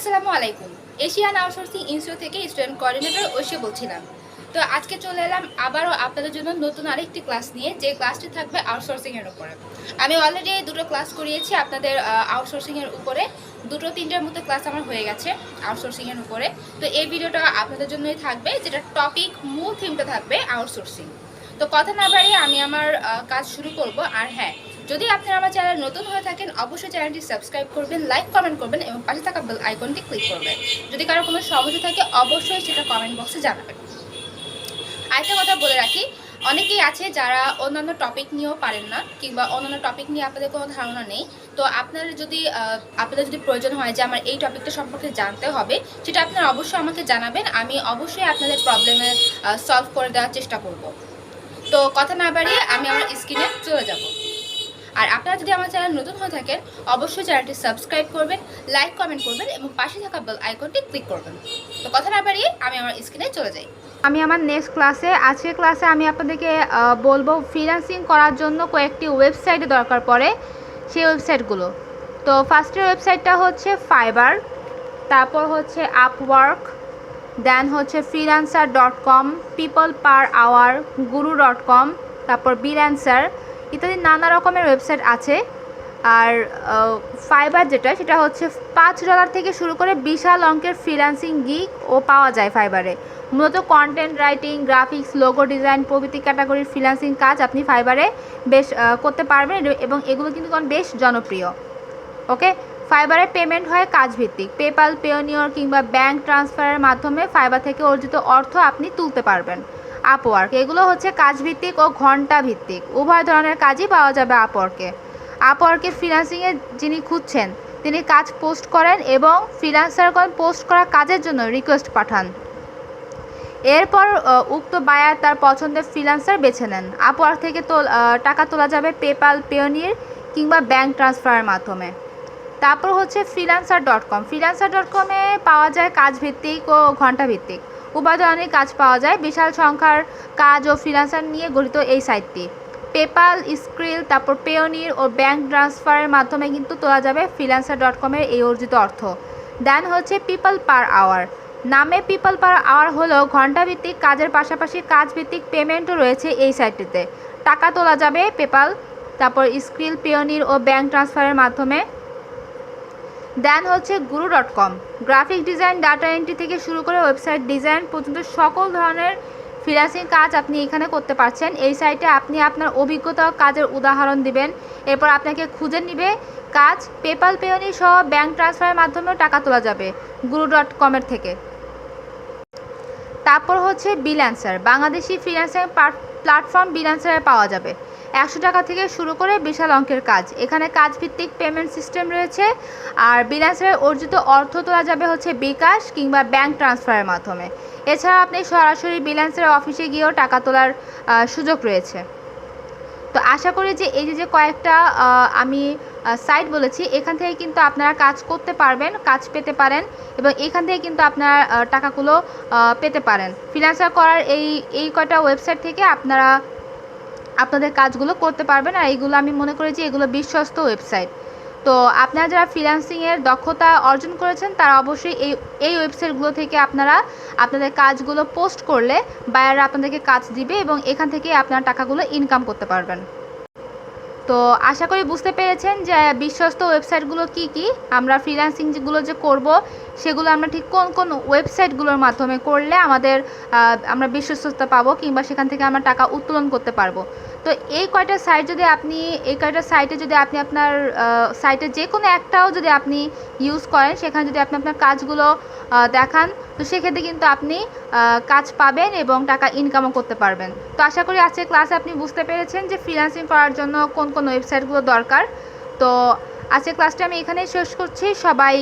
আসসালামু আলাইকুম। Asian outsourcing institute থেকে স্টুডেন্ট কোঅর্ডিনেটর ঐশী বলছিলাম। তো আজকে চলে এলাম আবারও আপনাদের জন্য নতুন আরেকটি ক্লাস নিয়ে, যে ক্লাসটি থাকবে আউটসোর্সিংয়ের উপরে। আমি অলরেডি দুটো ক্লাস করিয়েছি আপনাদের আউটসোর্সিংয়ের উপরে। দুটো, তিনটার মতো ক্লাস আমার হয়ে গেছে আউটসোর্সিংয়ের উপরে। তো এই ভিডিওটা আপনাদের জন্যই থাকবে, যেটা টপিক মূল থিমটা থাকবে আউটসোর্সিং তো কথা না বাড়িয়ে আমি আমার কাজ শুরু করব। আর হ্যাঁ যদি আপনারা আমার চ্যানেল নতুন হয়ে থাকেন, অবশ্যই চ্যানেলটি সাবস্ক্রাইব করবেন, লাইক, কমেন্ট করবেন এবং পাশে থাকা বেল আইকনটি ক্লিক করবেন। যদি কারও কোনো সমস্যা থাকে, অবশ্যই সেটা কমেন্ট বক্সে জানাবেন। আরেকটা কথা বলে রাখি, অনেকেই আছে যারা অন্যান্য টপিক নিয়েও পারেন না, কিংবা অন্যান্য টপিক নিয়ে আপনাদের কোনো ধারণা নেই। তো আপনার যদি আপনাদের যদি প্রয়োজন হয় যে আমার এই টপিকটা সম্পর্কে জানতে হবে, সেটা আপনারা অবশ্যই আমাকে জানাবেন। আমি অবশ্যই আপনাদের প্রবলেমে সলভ করে দেওয়ার চেষ্টা করব। তো কথা না বাড়িয়ে আমি আমার স্ক্রিনে চলে যাব। আর আপনারা যদি আমার চ্যানেল নতুন হয়ে থাকেন, অবশ্যই চ্যানেলটি সাবস্ক্রাইব করবেন, লাইক, কমেন্ট করবেন এবং পাশে থাকা বেল আইকনটি ক্লিক করবেন। তো কথা না বাড়িয়ে আমি আমার স্ক্রিনে চলে যাই। আমি আমার নেক্সট ক্লাসে, আজকের ক্লাসে আমি আপনাদেরকে বলব ফ্রিল্যান্সিং করার জন্য কয়েকটি ওয়েবসাইটে দরকার পড়ে সেই ওয়েবসাইটগুলো তো ফার্স্টের ওয়েবসাইটটা হচ্ছে ফাইবার তারপর হচ্ছে আপওয়ার্ক দেন হচ্ছে freelancer dot com people per hour Guru dot com তারপর বিল্যান্সার ইত্যাদি নানা রকমের ওয়েবসাইট আছে। আর ফাইবার যেটা, সেটা হচ্ছে পাঁচ ডলার থেকে শুরু করে বিশাল অঙ্কের ফ্রিল্যান্সিং গিগ ও পাওয়া যায় ফাইবারে মূলত content writing graphics logo design প্রভৃতি ক্যাটাগরির ফ্রিল্যান্সিং কাজ আপনি ফাইবারে বেশ করতে পারবেন এবং এগুলো কিন্তু বেশ জনপ্রিয়। ওকে? ফাইবারে পেমেন্ট হয় কাজ ভিত্তিক পেপাল পেওনিয়র কিংবা ব্যাংক ট্রান্সফারের মাধ্যমে ফাইবার থেকে অর্জিত অর্থ আপনি তুলতে পারবেন। আপওয়ার্ক এগুলো হচ্ছে কাজ ভিত্তিক ও ঘণ্টা ভিত্তিক উভয় ধরনের কাজই পাওয়া যাবে আপওয়ার্কে আপওয়ার্কে ফ্রিল্যান্সিংয়ে যিনি খুঁজছেন, তিনি কাজ পোস্ট করেন এবং ফ্রিল্যান্সারগণ পোস্ট করা কাজের জন্য রিকোয়েস্ট পাঠান। এরপর উক্ত বায়ার তার পছন্দের ফ্রিল্যান্সার বেছে নেন। আপওয়ার্ক থেকে তো টাকা তোলা যাবে পেপাল পেওনির কিংবা ব্যাংক ট্রান্সফারের মাধ্যমে। তারপর হচ্ছে freelancer dot com freelancer dot কমে পাওয়া যায় কাজ ভিত্তিক ও ঘণ্টা ধরনের কাজ পাওয়া যায়। বিশাল সংখ্যার কাজ ও ফ্রিল্যান্সার নিয়ে গঠিত এই সাইটটি পেপাল স্ক্রিল তারপর পেওনির ও ব্যাংক ট্রান্সফারের মাধ্যমে কিন্তু তোলা যাবে ফ্রিল্যান্সার ডট কমের এই অর্জিত অর্থ। দেন হচ্ছে পিপল পার আওয়ার নামে পিপল পার আওয়ার হলো ঘণ্টা ভিত্তিক কাজের পাশাপাশি কাজ ভিত্তিক পেমেন্টও রয়েছে এই সাইটটিতে টাকা তোলা যাবে পেপাল তারপর স্ক্রিল পেওনির ও ব্যাংক ট্রান্সফারের মাধ্যমে। দেন হচ্ছে Guru dot com. Graphic design, data entry থেকে শুরু করে ওয়েবসাইট ডিজাইন পর্যন্ত সকল ধরনের ফ্রিল্যান্সিং কাজ আপনি এখানে করতে পারছেন। এই সাইটে আপনি আপনার অভিজ্ঞতা, কাজের উদাহরণ দিবেন। এরপর আপনাকে খুঁজে নিবে কাজ, পেপাল পেয়নি সহ ব্যাঙ্ক ট্রান্সফারের মাধ্যমেও টাকা তোলা যাবে গুরু ডট কমের থেকে। তারপর হচ্ছে বিল্যান্সার বাংলাদেশি ফ্রিল্যান্সার প্ল্যাটফর্ম বিল্যান্সারে পাওয়া যাবে। একশো টাকা থেকে শুরু করে বিশাল অঙ্কের কাজ। এখানে কাজ ভিত্তিক পেমেন্ট সিস্টেম রয়েছে, আর বিল্যান্সারের অর্জিত অর্থ তোলা যাবে হচ্ছে বিকাশ কিংবা ব্যাংক ট্রান্সফারের মাধ্যমে। এছাড়া আপনি সরাসরি বিল্যান্সারের অফিসে গিয়েও টাকা তোলার সুযোগ রয়েছে। তো আশা করি যে এই যে কয়েকটা আমি সাইট বলেছি, এখান থেকে কিন্তু আপনারা কাজ করতে পারবেন, কাজ পেতে পারেন এবং এখান থেকে কিন্তু আপনারা টাকাগুলো পেতে পারেন। ফিনান্সার করার এই এই কয়টা ওয়েবসাইট থেকে আপনারা আপনাদের কাজগুলো করতে পারবেন আর এইগুলো আমি মনে করি যে এগুলো বিশ্বস্ত ওয়েবসাইট। তো আপনারা যারা ফ্রিল্যান্সিংয়ের দক্ষতা অর্জন করেছেন, তারা অবশ্যই এই এই ওয়েবসাইটগুলো থেকে আপনারা আপনাদের কাজগুলো পোস্ট করলে বায়াররা আপনাদেরকে কাজ দিবে এবং এখান থেকে আপনারা টাকাগুলো ইনকাম করতে পারবেন। তো আশা করি বুঝতে পেরেছেন যে, বিশ্বস্ত ওয়েবসাইটগুলো কি কি? আমরা ফ্রিল্যান্সিং যেগুলো যে করব, সেগুলো আমরা ঠিক কোন কোন ওয়েবসাইটগুলোর মাধ্যমে করলে আমাদের আমরা বিশ্বস্ততা পাবো কিংবা সেখান থেকে আমরা টাকা উত্তোলন করতে পারব। তো এই কয়টা সাইট যদি আপনি, এই কয়টা সাইটে যদি আপনি আপনার সাইটে যে কোনো একটাও যদি আপনি ইউজ করেন, সেখানে যদি আপনি আপনার কাজগুলো দেখান, তো সেক্ষেত্রে কিন্তু আপনি কাজ পাবেন এবং টাকা ইনকামও করতে পারবেন। তো আশা করি আজকের ক্লাসে আপনি বুঝতে পেরেছেন যে ফ্রিল্যান্সিং করার জন্য কোন কোন ওয়েবসাইটগুলো দরকার। তো আজকে ক্লাসটা আমি এখানেই শেষ করছি। সবাই